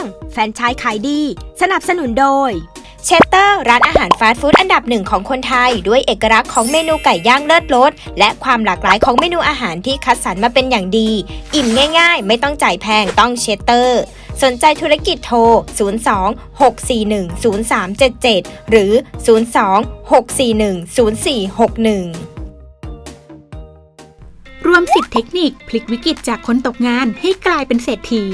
งแฟนชายขายดี สนับสนุนโดย เชสเตอร์ ร้านอาหารฟาสต์ฟู้ดอันดับหนึ่งของคนไทย ด้วยเอกลักษณ์ของเมนูไก่ย่างเลิศรสและความหลากหลายของเมนูอาหารที่คัดสรรมาเป็นอย่างดี อิ่มง่าย ๆ ไม่ต้องจ่ายแพงต้องเชสเตอร์ สนใจธุรกิจโทร 02 641 0377 หรือ 02 641 0461รวม 10 เทคนิค พลิกวิกฤตจากคนตกงานให้กลายเป็นเศรษฐี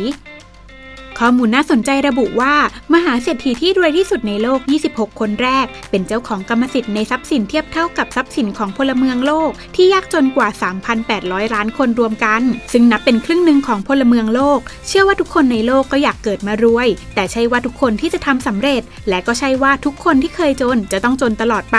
ข้อมูลน่าสนใจระบุว่า มหาเศรษฐีที่รวยที่สุดในโลก 26 คนแรก เป็นเจ้าของกรรมสิทธิ์ในทรัพย์สินเทียบเท่ากับทรัพย์สินของพลเมืองโลก ที่ยากจนกว่า 3,800 ล้านคนรวมกัน ซึ่งนับเป็นครึ่งหนึ่งของพลเมืองโลก เชื่อว่าทุกคนในโลกก็อยากเกิดมารวย แต่ใช่ว่าทุกคนที่จะทำสำเร็จ และก็ใช่ว่าทุกคนที่เคยจนจะต้องจนตลอดไป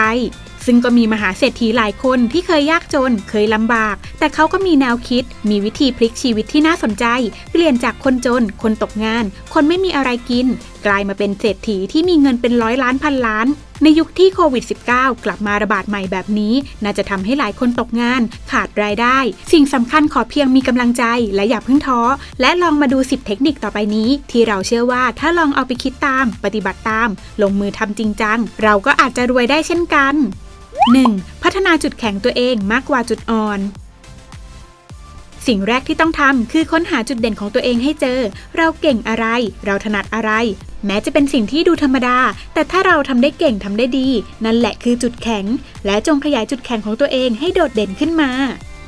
ซึ่งก็มีมหาเศรษฐีหลายคนที่เคยยากจน เคยลำบาก แต่เขาก็มีแนวคิด มีวิธีพลิกชีวิตที่น่าสนใจ เปลี่ยนจากคนจน คนตกงาน คนไม่มีอะไรกิน กลายมาเป็นเศรษฐีที่มีเงินเป็นร้อยล้านพันล้านในยุคที่โควิด -19 กลับมาระบาดใหม่แบบนี้ น่าจะทำให้หลายคนตกงาน ขาดรายได้ สิ่งสำคัญขอเพียงมีกำลังใจ และอย่าเพิ่งท้อ และลองมาดู 10 เทคนิคต่อไปนี้ ที่เราเชื่อว่าถ้าลองเอาไปคิดตาม ปฏิบัติตาม ลงมือทำจริงจัง เราก็อาจจะรวยได้เช่นกัน 1. พัฒนาจุดแข็งตัวเองมากกว่าจุดอ่อน สิ่งแรกที่ต้องทำคือค้นหาจุดเด่นของตัวเองให้เจอ เราเก่งอะไร เราถนัดอะไร แม้จะเป็นสิ่งที่ดูธรรมดา แต่ถ้าเราทำได้เก่งทำได้ดี นั่นแหละคือจุดแข็ง และจงขยายจุดแข็งของตัวเองให้โดดเด่นขึ้นมา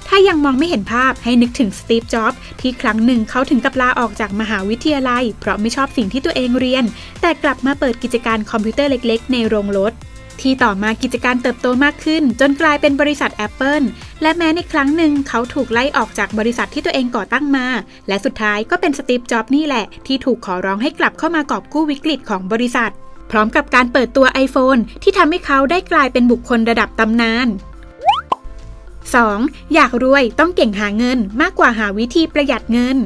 ถ้ายังมองไม่เห็นภาพให้นึกถึงสตีฟ จ็อบส์ที่ครั้งหนึ่งเขาถึงกับลาออกจากมหาวิทยาลัย เพราะไม่ชอบสิ่งที่ตัวเองเรียน แต่กลับมาเปิดกิจการคอมพิวเตอร์เล็ก ๆ ในโรงรถ ที่ต่อมากิจการเติบโตมากขึ้น จนกลายเป็นบริษัท Apple และแม้ในครั้งหนึ่งเขาถูกไล่ออกจากบริษัทที่ตัวเองก่อตั้งมา และสุดท้ายก็เป็นสตีฟ จ็อบส์นี่แหละ ที่ถูกขอร้องให้กลับเข้ามากอบกู้วิกฤตของบริษัท พร้อมกับการเปิดตัว iPhone ที่ทำให้เขาได้กลายเป็นบุคคลระดับตำนาน 2. อยากรวยต้องเก่งหาเงินมากกว่าหาวิธีประหยัดเงิน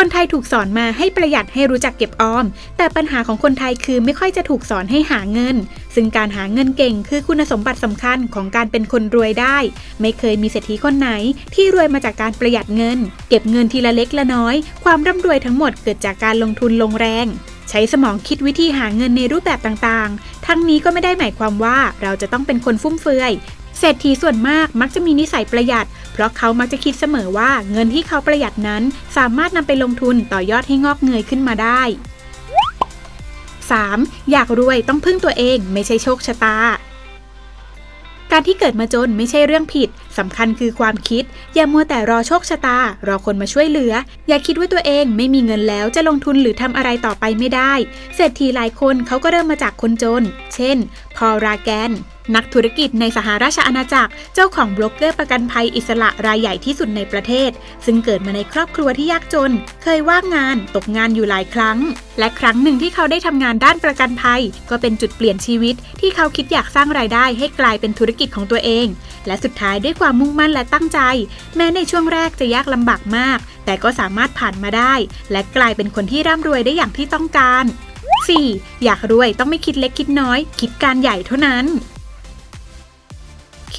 คนไทยถูกสอนมาให้ประหยัดให้รู้จักเก็บออม แต่ปัญหาของคนไทยคือไม่ค่อยจะถูกสอนให้หาเงิน ซึ่งการหาเงินเก่งคือคุณสมบัติสำคัญของการเป็นคนรวยได้ ไม่เคยมีเศรษฐีคนไหน ที่รวยมาจากการประหยัดเงิน เก็บเงินทีละเล็กละน้อย ความร่ำรวยทั้งหมดเกิดจากการลงทุนลงแรงใช้สมองคิดวิธีหาเงินในรูปแบบต่างๆ ทั้งนี้ก็ไม่ได้หมายความว่าเราจะต้องเป็นคนฟุ่มเฟือย เศรษฐีส่วนมากมักจะมีนิสัยประหยัด ราะเขามักจะคิดเสมอว่าเงินที่เขาประหยัดนั้น สามารถนำไปลงทุนต่อยอดให้งอกเงยขึ้นมาได้ 3. อยากรวยต้องพึ่งตัวเองไม่ใช่โชคชะตา การที่เกิดมาจนไม่ใช่เรื่องผิดสำคัญคือความคิด อย่ามัวแต่รอโชคชะตา รอคนมาช่วยเหลือ อย่าคิดว่าตัวเองไม่มีเงินแล้วจะลงทุนหรือทำอะไรต่อไปไม่ได้ เศรษฐีหลายคนเขาก็เริ่มมาจากคนจน เช่น พอราแกน นักธุรกิจในสหราชอาณาจักร เจ้าของบล็อกเกอร์ประกันภัยอิสระรายใหญ่ที่สุดในประเทศ ซึ่งเกิดมาในครอบครัวที่ยากจน เคยว่างงาน ตกงานอยู่หลายครั้ง และครั้งหนึ่งที่เขาได้ทำงานด้านประกันภัย ก็เป็นจุดเปลี่ยนชีวิต ที่เขาคิดอยากสร้างรายได้ให้กลายเป็นธุรกิจของตัวเอง และสุดท้ายด้วยความมุ่งมั่นและตั้งใจ แม้ในช่วงแรกจะยากลำบากมาก แต่ก็สามารถผ่านมาได้ และกลายเป็นคนที่ร่ำรวยได้อย่างที่ต้องการ 4. อยากรวยต้องไม่คิดเล็กคิดน้อย คิดการใหญ่เท่านั้น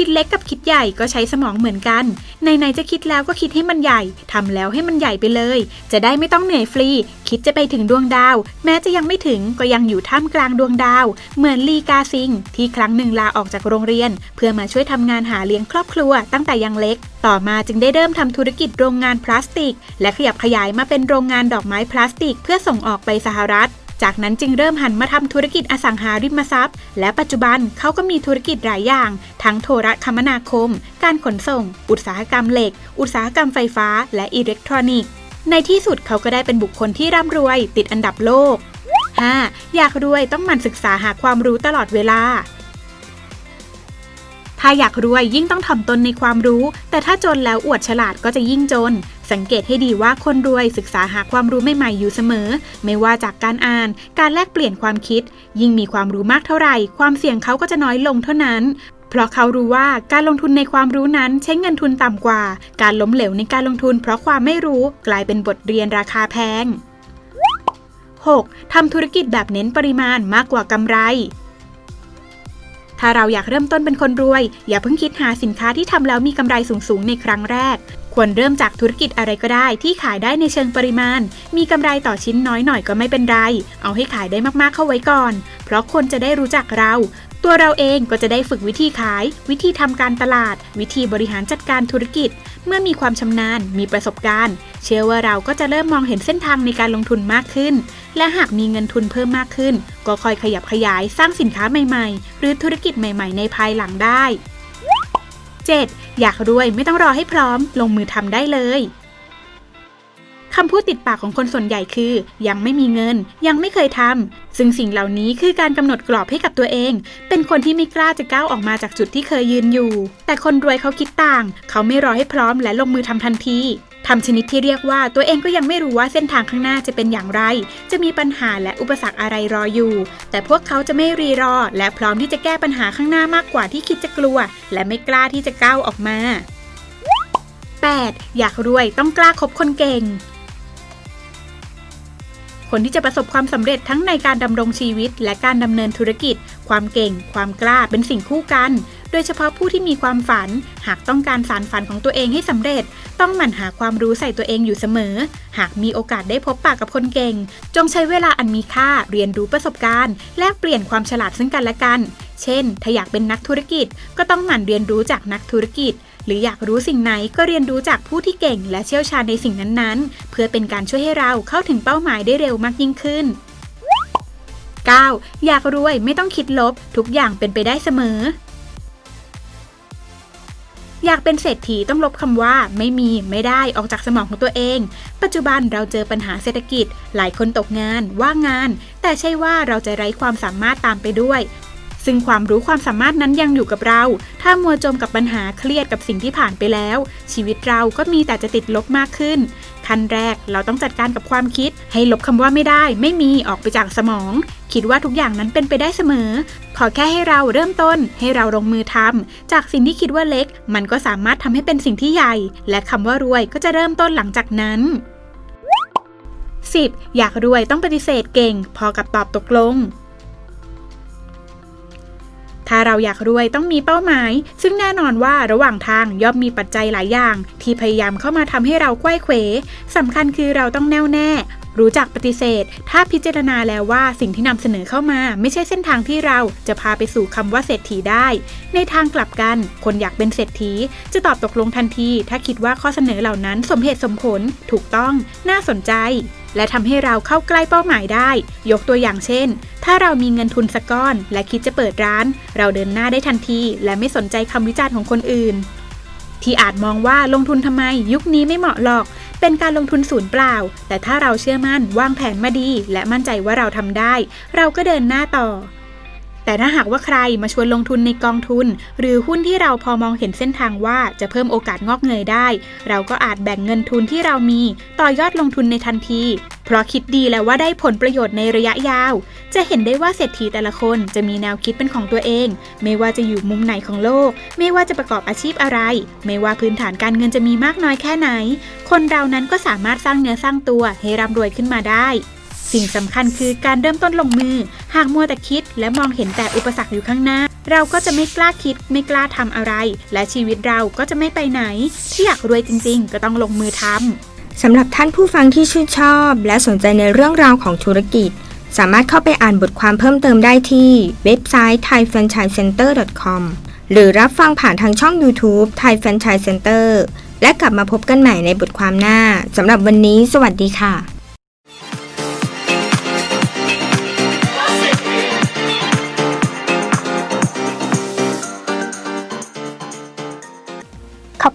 คิดเล็กกับคิดใหญ่ก็ใช้สมองเหมือนกันในๆจะคิดแล้วก็คิดให้มันใหญ่ทำแล้วให้มันใหญ่ไปเลย จะได้ไม่ต้องเหนื่อยฟรี คิดจะไปถึงดวงดาว แม้จะยังไม่ถึงก็ยังอยู่ท่ามกลางดวงดาว เหมือนลีกาซิง ที่ครั้งหนึ่งลาออกจากโรงเรียน เพื่อมาช่วยทำงานหาเลี้ยงครอบครัวตั้งแต่ยังเล็ก ต่อมาจึงได้เริ่มทำธุรกิจโรงงานพลาสติก และขยับขยายมาเป็นโรงงานดอกไม้พลาสติก เพื่อส่งออกไปสหรัฐ จากนั้นจึงเริ่มหันมาทำธุรกิจอสังหาริมทรัพย์ และปัจจุบันเขาก็มีธุรกิจหลายอย่าง ทั้งโทรคมนาคม การขนส่ง อุตสาหกรรมเหล็ก อุตสาหกรรมไฟฟ้า และอิเล็กทรอนิกส์ ในที่สุดเขาก็ได้เป็นบุคคลที่ร่ำรวย ติดอันดับโลก 5. อยากรวยต้องหมั่นศึกษาหาความรู้ตลอดเวลาถ้าอยากรวยยิ่งต้องถ่อมตนในความรู้ แต่ถ้าจนแล้วอวดฉลาดก็จะยิ่งจน สังเกตให้ดีว่าคนรวยศึกษาหาความรู้ใหม่ๆอยู่เสมอ ไม่ว่าจากการอ่าน การแลกเปลี่ยนความคิด ยิ่งมีความรู้มากเท่าไหร่ ความเสี่ยงเขาก็จะน้อยลงเท่านั้นเพราะเขารู้ว่าการลงทุนในความรู้นั้นใช้เงินทุนต่ำกว่า การล้มเหลวในการลงทุนเพราะความไม่รู้กลายเป็นบทเรียนราคาแพง 6. ทำธุรกิจแบบเน้นปริมาณมากกว่ากำไร ถ้าเราอยากเริ่มต้นเป็นคนรวย อย่าเพิ่งคิดหาสินค้าที่ทำแล้วมีกำไรสูงๆในครั้งแรก ควรเริ่มจากธุรกิจอะไรก็ได้ที่ขายได้ในเชิงปริมาณ มีกำไรต่อชิ้นน้อยหน่อยก็ไม่เป็นไร เอาให้ขายได้มากๆเข้าไว้ก่อน เพราะคนจะได้รู้จักเรา ตัวเราเองก็จะได้ฝึกวิธีขาย วิธีทำการตลาด วิธีบริหารจัดการธุรกิจ เมื่อมีความชำนาญ มีประสบการณ์ เชื่อว่าเราก็จะเริ่มมองเห็นเส้นทางในการลงทุนมากขึ้น และหากมีเงินทุนเพิ่มมากขึ้น ก็คอยขยับขยายสร้างสินค้าใหม่ ๆ หรือธุรกิจใหม่ ๆ ในภายหลังได้ 7. อยากรวยไม่ต้องรอให้พร้อม ลงมือทำได้เลยคำพูดติดปากของคนส่วนใหญ่คือ ยังไม่มีเงิน ยังไม่เคยทำซึ่งสิ่งเหล่านี้คือการกำหนดกรอบให้กับตัวเอง เป็นคนที่ไม่กล้าจะก้าวออกมาจากจุดที่เคยยืนอยู่ แต่คนรวยเขาคิดต่าง เขาไม่รอให้พร้อมและลงมือทำทันที ทำชนิดที่เรียกว่าตัวเองก็ยังไม่รู้ว่าเส้นทางข้างหน้าจะเป็นอย่างไร จะมีปัญหาและอุปสรรคอะไรรออยู่ แต่พวกเขาจะไม่รีรอ และพร้อมที่จะแก้ปัญหาข้างหน้ามากกว่าที่คิดจะกลัว และไม่กล้าที่จะก้าวออกมา 8. อยากรวยต้องกล้าคบคนเก่งคนที่จะประสบความสำเร็จทั้งในการดำรงชีวิต และการดำเนินธุรกิจ ความเก่ง ความกล้าเป็นสิ่งคู่กัน โดยเฉพาะผู้ที่มีความฝัน หากต้องการสารฝันของตัวเองให้สำเร็จ ต้องหมั่นหาความรู้ใส่ตัวเองอยู่เสมอ หากมีโอกาสได้พบปะกับคนเก่ง จงใช้เวลาอันมีค่าเรียนรู้ประสบการณ์ แลกเปลี่ยนความฉลาดซึ่งกันและกัน เช่น ถ้าอยากเป็นนักธุรกิจ ก็ต้องหมั่นเรียนรู้จากนักธุรกิจหรืออยากรู้สิ่งไหนก็เรียนรู้จากผู้ที่เก่งและเชี่ยวชาญในสิ่งนั้นๆ เพื่อเป็นการช่วยให้เราเข้าถึงเป้าหมายได้เร็วมากยิ่งขึ้น 9. อยากรวยไม่ต้องคิดลบ ทุกอย่างเป็นไปได้เสมอ อยากเป็นเศรษฐีต้องลบคำว่า ไม่มีไม่ได้ออกจากสมองของตัวเอง ปัจจุบันเราเจอปัญหาเศรษฐกิจ หลายคนตกงาน ว่างงาน แต่ใช่ว่าเราจะไร้ความสามารถตามไปด้วย ซึ่งความรู้ความสามารถนั้นยังอยู่กับเรา ถ้ามัวจมกับปัญหาเครียดกับสิ่งที่ผ่านไปแล้ว ชีวิตเราก็มีแต่จะติดลบมากขึ้น ขั้นแรกเราต้องจัดการกับความคิด ให้ลบคำว่าไม่ได้ ไม่มีออกไปจากสมอง คิดว่าทุกอย่างนั้นเป็นไปได้เสมอ ขอแค่ให้เราเริ่มต้น ให้เราลงมือทำจากสิ่งที่คิดว่าเล็ก มันก็สามารถทำให้เป็นสิ่งที่ใหญ่ และคำว่ารวยก็จะเริ่มต้นหลังจากนั้น 10. อยากรวยต้องปฏิเสธเก่ง พอกับตอบตกลง ถ้าเราอยากรวยต้องมีเป้าหมาย ซึ่งแน่นอนว่าระหว่างทางย่อมมีปัจจัยหลายอย่าง ที่พยายามเข้ามาทำให้เราไขว้เขวสำคัญคือเราต้องแน่วแน่รู้จักปฏิเสธ ถ้าพิจารณาแล้วว่าสิ่งที่นำเสนอเข้ามา ไม่ใช่เส้นทางที่เราจะพาไปสู่คำว่าเศรษฐีได้ ในทางกลับกัน คนอยากเป็นเศรษฐี จะตอบตกลงทันที ถ้าคิดว่าข้อเสนอเหล่านั้นสมเหตุสมผล ถูกต้อง น่าสนใจ และทำให้เราเข้าใกล้เป้าหมายได้ ยกตัวอย่างเช่น ถ้าเรามีเงินทุนสักก้อน และคิดจะเปิดร้าน เราเดินหน้าได้ทันที และไม่สนใจคำวิจารณ์ของคนอื่น ที่อาจมองว่าลงทุนทำไม ยุคนี้ไม่เหมาะหรอก เป็นการลงทุนศูนย์เปล่า แต่ถ้าเราเชื่อมั่นวางแผนมาดี และมั่นใจว่าเราทำได้ เราก็เดินหน้าต่อ แต่ถ้าหากว่าใครมาชวนลงทุนในกองทุน หรือหุ้นที่เราพอมองเห็นเส้นทางว่าจะเพิ่มโอกาสงอกเงยได้ เราก็อาจแบ่งเงินทุนที่เรามี ต่อยอดลงทุนในทันที เพราะคิดดีแล้วว่าได้ผลประโยชน์ในระยะยาว จะเห็นได้ว่าเศรษฐีแต่ละคนจะมีแนวคิดเป็นของตัวเอง ไม่ว่าจะอยู่มุมไหนของโลก ไม่ว่าจะประกอบอาชีพอะไร ไม่ว่าพื้นฐานการเงินจะมีมากน้อยแค่ไหน คนเรานั้นก็สามารถสร้างเนื้อสร้างตัวให้ร่ำรวยขึ้นมาได้ สิ่งสำคัญคือการเริ่มต้นลงมือ หากมัวแต่คิดและมองเห็นแต่อุปสรรคอยู่ข้างหน้า เราก็จะไม่กล้าคิดไม่กล้าทำอะไร และชีวิตเราก็จะไม่ไปไหน ที่อยากรวยจริง ๆ ก็ต้องลงมือทำสำหรับท่านผู้ฟังที่ชื่นชอบ และสนใจในเรื่องราวของธุรกิจ สามารถเข้าไปอ่านบทความเพิ่มเติมได้ที่เว็บไซต์ thaifranchisecenter.com หรือรับฟังผ่านทางช่อง YouTube Thai Franchise Center และกลับมาพบกันใหม่ในบทความหน้า สำหรับวันนี้ สวัสดีค่ะ